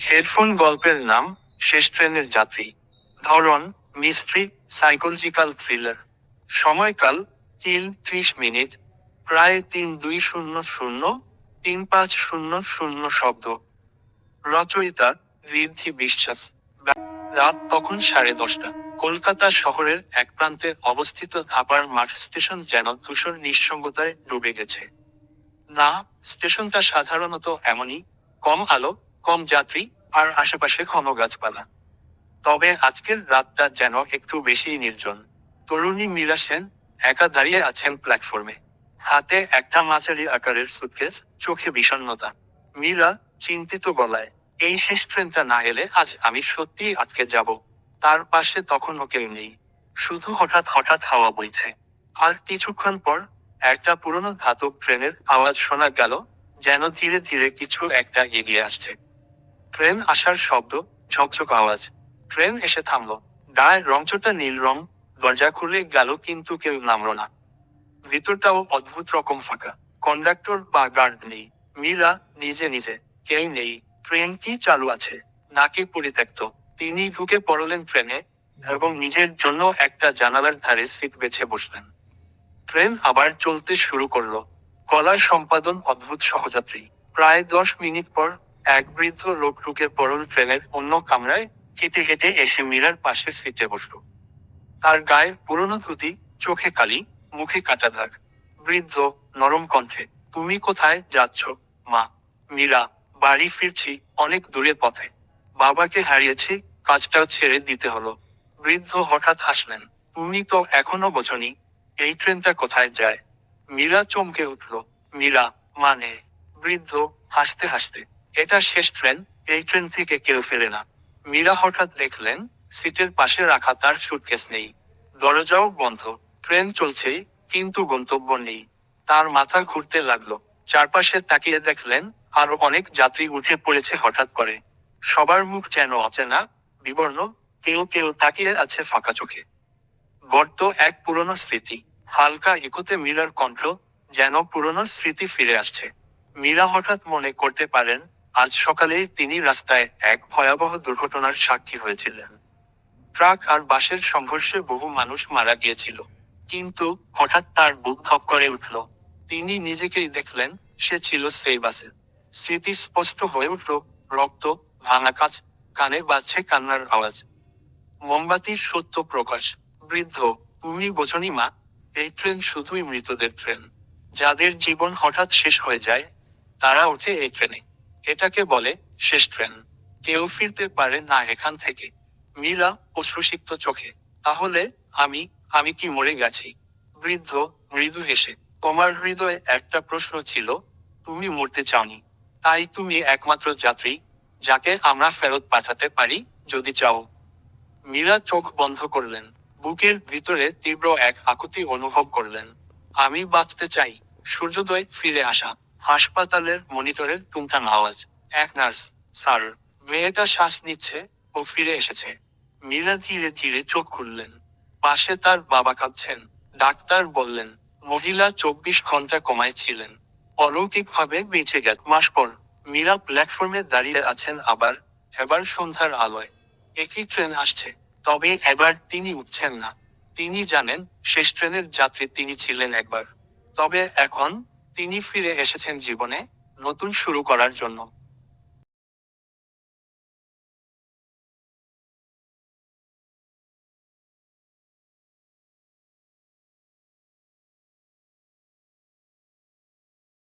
Headphone গল্পের নাম শেষ ট্রেনের যাত্রী। ধরন, মিস্ট্রি, সাইকোলজিক্যাল থ্রিলার। সময়কাল, তিন ত্রিশ মিনিট, প্রায় তিন দুই শূন্য শূন্য, তিন পাঁচ শূন্য শূন্য শব্দ। রচয়িতা ঋদ্ধি বিশ্বাস। রাত তখন সাড়ে দশটা। কলকাতা শহরের এক প্রান্তে অবস্থিত ধাপার মাঠ স্টেশন যেন ধূসর নিঃসঙ্গতায় ডুবে গেছে। না, স্টেশনটা সাধারণত এমনই, কম আলো কম যাত্রী আর আশেপাশে ঘন গাছপালা। তবে আজকের রাতটা যেন একটু বেশি নির্জন। তরুণী মীরা সেন একা দাঁড়িয়ে আছেন প্ল্যাটফর্মে হাতে একটা মাঝারি আকারের সুটকেস চোখে বিষণ্ণতা। মীরা চিন্তিত গলায়, এই শেষ ট্রেনটা না এলে আজ আমি সত্যিই আটকে যাব। তার পাশে তখনও কেউ নেই। শুধু হঠাৎ হঠাৎ হাওয়া বইছে। আর কিছুক্ষণ পর একটা পুরনো ধাতব ট্রেনের আওয়াজ শোনা গেল, যেন ধীরে ধীরে কিছু একটা এগিয়ে আসছে। ট্রেন আসার শব্দ, ঝকঝক আওয়াজ। ট্রেন এসে থামল। গায়ের রংচটা নীল রং, দরজা খুলে গেল কিন্তু কেউ নামলো না। ভিতরটাও অদ্ভুত রকম ফাঁকা। কন্ডাক্টর বা গার্ড নেই। মীরা নিজে নিজে, কেউ নেই। ট্রেন কি চালু আছে? নাকি পরিত্যক্ত। তিনি ঢুকে পড়লেন ট্রেনে এবং নিজের জন্য একটা জানালার ধারে সিট বেছে বসলেন। ট্রেন আবার চলতে শুরু করল। কলার সম্পাদন অদ্ভুত সহযাত্রী। প্রায় দশ মিনিট পর এক বৃদ্ধ লোক ঢুকে পড়ল ট্রেনের অন্য কামরায়, হেঁটে হেঁটে এসে মীরার পাশের সিটে বসল। তার গায়ে পুরনো ধুতি, চোখে কালি, মুখে কাটা দাগ। বৃদ্ধ নরম কণ্ঠে, তুমি কোথায় যাচ্ছ? মা, মীরা, বাড়ি ফিরছি অনেক দূরের পথে। বাবাকে হারিয়েছি, কাজটাও ছেড়ে দিতে হলো। বৃদ্ধ হঠাৎ হাসলেন, তুমি তো এখনও বোঝনি, এই ট্রেনটা কোথায় যায়? মীরা চমকে উঠল, মীরা মানে? বৃদ্ধ হাসতে হাসতে এটা শেষ ট্রেন, এই ট্রেন থেকে কেউ ফেরে না। মীরা হঠাৎ দেখলেন, সিটের পাশে রাখা তার সুটকেস নেই। দরজাও বন্ধ, ট্রেন চলছেই কিন্তু গন্তব্য নেই। তার মাথা ঘুরতে লাগল। চারপাশে তাকিয়ে দেখলেন, আরও অনেক যাত্রী উঠে পড়েছে হঠাৎ করে। সবার মুখ যেন অচেনা, বিবর্ণ, কেউ কেউ তাকিয়ে আছে ফাঁকা চোখে। গর্ত এক পুরনো স্মৃতি। হালকা একোতে মীরার কণ্ঠ যেন পুরনো স্মৃতি ফিরে আসছে। মীরা হঠাৎ মনে করতে পারেন আজ সকালেই তিনি রাস্তায় এক ভয়াবহ দুর্ঘটনার সাক্ষী হয়েছিলেন। ট্রাক আর বাসের সংঘর্ষে বহু মানুষ মারা গিয়েছিল। কিন্তু হঠাৎ তার বুক ধপ করে উঠল। তিনি নিজেকেই দেখলেন, সে ছিল সেই বাসে। স্মৃতি স্পষ্ট হয়ে উঠল, রক্ত, ভাঙা কাজ কানে বাজছে কান্নার আওয়াজ। মোমবাতির সত্য প্রকাশ, বৃদ্ধ, তুমি বোঝনি মা, এই ট্রেন শুধুই মৃতদের ট্রেন। যাদের জীবন হঠাৎ শেষ হয়ে যায়, তারা ওঠে এই ট্রেনে। এটাকে বলে শেষ ট্রেন। কেউ ফিরতে পারে না এখান থেকে। মীরা অশ্রুসিক্ত চোখে, তাহলে আমি আমি কি মরে গেছি? বৃদ্ধ মৃদু হেসে, তোমার হৃদয়ে একটা প্রশ্ন ছিল, তুমি মরতে চাওনি। তাই তুমি একমাত্র যাত্রী, যাকে আমরা ফেরত পাঠাতে পারি যদি চাও। মীরা চোখ বন্ধ করলেন। বুকের ভিতরে তীব্র এক আকুতি অনুভব করলেন। আমি বাঁচতে চাই, সূর্যোদয় ফিরে আসা। হাসপাতালের মনিটরের টুংটাং আওয়াজ। এক নার্স, স্যার, মেয়েটা শ্বাস নিচ্ছে ও ফিরে এসেছে। মীরা ধীরে ধীরে চোখ খুললেন। পাশে তার বাবা কাঁদছেন। ডাক্তার বললেন, মহিলা চব্বিশ ঘণ্টা কমায় ছিলেন। অলৌকিকভাবে বেঁচে গেছে। মাস পর, মীরা প্ল্যাটফর্মে দাঁড়িয়ে আছেন আবার, এবার সন্ধ্যার আলোয়। একই ট্রেন আসছে, তবে এবার তিনি উঠছেন না। তিনি জানেন, শেষ ট্রেনের যাত্রী তিনি ছিলেন একবার। তবে এখন তিনি ফিরে এসেছেন জীবনে নতুন শুরু করার জন্য।